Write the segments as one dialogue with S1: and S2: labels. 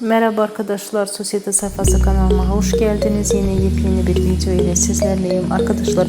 S1: Merhaba arkadaşlar, Sosyete Sayfası kanalıma hoş geldiniz. Yine yepyeni bir video ile sizlerleyim. Arkadaşlar,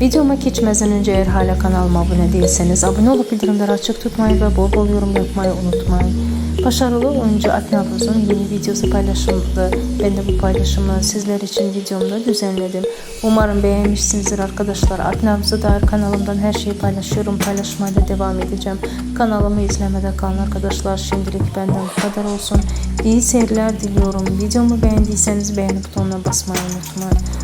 S1: videoma geçmeden önce eğer hala kanalıma abone değilseniz abone olup bildirimleri açık tutmayı ve bol bol yorum yapmayı unutmayın. Başarılı oyuncu Akın Abuz'un yeni videosu paylaşıldı. Ben de bu paylaşımı sizler için videomda düzenledim. Umarım beğenmişsinizdir arkadaşlar. Akın Abuz'a dair kanalımdan her şeyi paylaşıyorum. Paylaşmaya da devam edeceğim. Kanalımı izlemede kalın arkadaşlar. Şimdilik benden bu kadar olsun. İyi seyirler diliyorum. Videomu beğendiyseniz beğeni butonuna basmayı unutmayın.